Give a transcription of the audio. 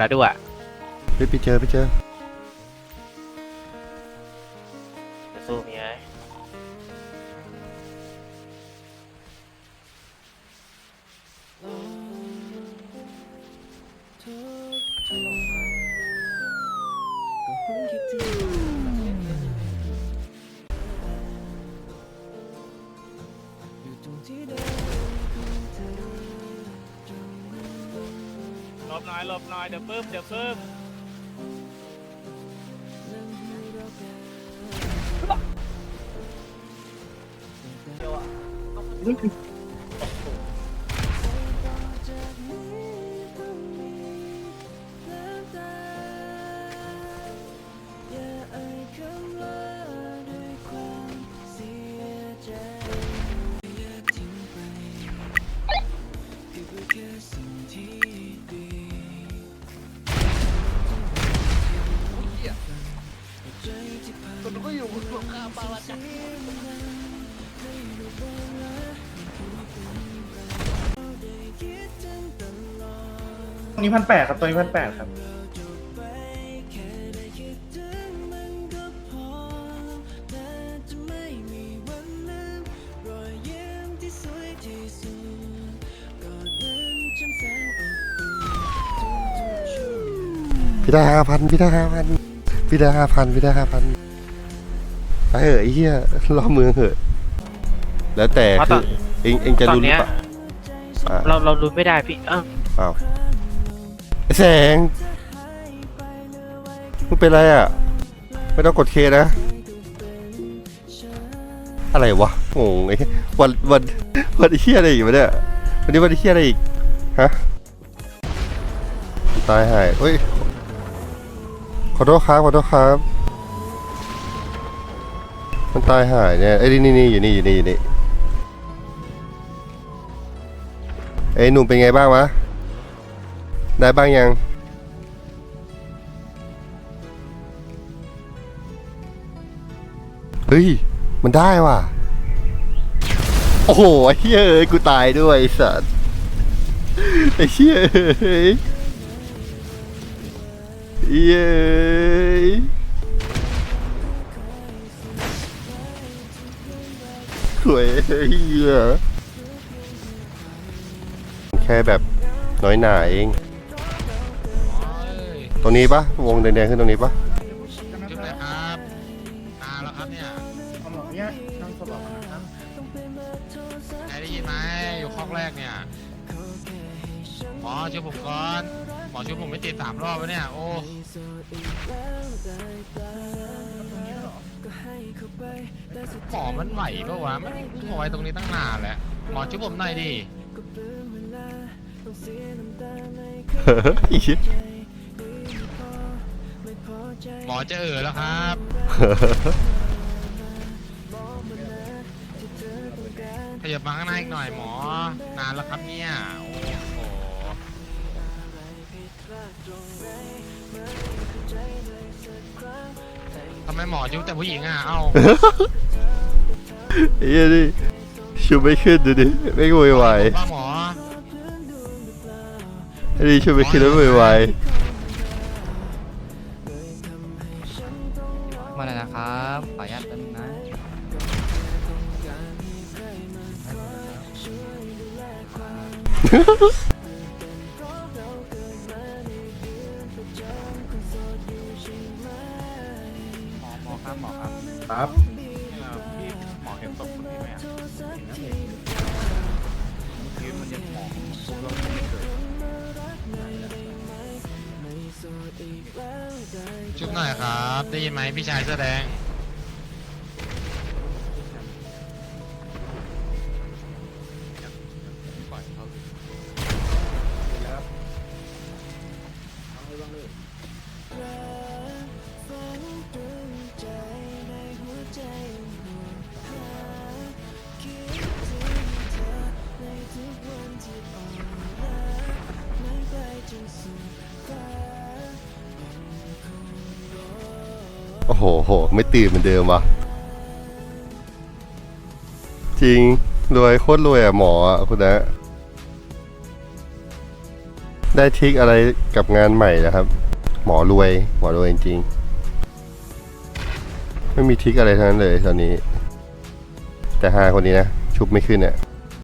แล้วด้วยไปไปเจอไปเจอ บหน่อยหลบหน่อยเดี๋ยวปึ๊บเดี๋ยวปึ๊บ ตัวนี้พันแปดครับตัวนี้พันแปดครับพี่ได้ห้าพันพี่ได้ห้าพันพี่ได้ห้าพันพี่ได้ห้าพัน ไปเหอะไอ้เหี้ยรอบเมืองเหอะ แล้วแต่เพราะตคืออน เองเองจะตอนรู้หรือเนี้ยเปล่าอะเราเรารู้ไม่ได้พี่อ้าวอ้าวไอ้แสงมึงเป็นไรอะ ไม่ต้องกดเคนะ อะไรวะงงไอ้เหี้ยวันวันวันเฮียอะไรอีกวะเนี่ยวันนี้วันเฮียอะไรอีกฮะตายหายเฮ้ยขอโทษครับขอโทษครับ มันตายหายเนี่ยไอ้นี่นี่นี่อยู่นี่อยู่นี่อยู่นี่เอ้หนุ่มเป็นไงบ้างวะ ได้บ้างยัง เฮ้ย มันได้ว่ะ โอ้โหไอ้เฮ้ยเอ้ยกูตายด้วยไอ้สัสไอ้เหี้ยเอ้ยเย้ สวยเหี้ยแค่แบบน้อยหนาเอง ตรงนี้ปะวงแดงๆขึ้นตรงนี้ปะจุดไหนครับนาแล้วครับเนี่ยเอาหมอเนี่ยนั่งสลบนะครับไหนได้ยินไหมอยู่คอกแรกเนี่ยหมอช่วยผมก่อนหมอช่วยผมไม่ติดสามรอบแล้วเนี่ย โอ้ หมอมันไหวปะวะมันหมอไว้ตรงนี้ตั้งนานแล้วหมอช่วยผมหน่อยดิเฮ้ยไอ้เหี้ยหมอจะเออแล้วครับขยับมาข้างหน้าอีกหน่อยหมอ นานแล้วครับเนี่ย โอ้โหทำไมหมอจุ๊บแต่ผู้หญิงอะ เอ้าไอ้เหี้ยนี่ชูไม่ขึ้นดูดิไม่โวยวายว่าหมอไอ้นี่ชูไม่ขึ้นแล้วโวยวายมาแล้วนะครับขออนุญาตแป๊บนึงนะ หมอหมอครับหมอครับครับพี่หมอเห็นศพคนนี้ไหมอะเห็นนะเห็นเมื่อกี้มันยังหมอผมเราไม่เกิดชุบหน่อยครับ ได้ยินไหมพี่ชายเสื้อแดง โอ้โหโห ไม่ตื่นเหมือนเดิมวะจริง รวยโคตรรวยอะหมออะคุณนะ ได้ทริกอะไรกับงานใหม่นะครับ หมอรวย หมอรวยจริงๆไม่มีทริกอะไรทั้งนั้นเลยตอนนี้ แต่หาคนนี้นะ ชุบไม่ขึ้นเนี่ย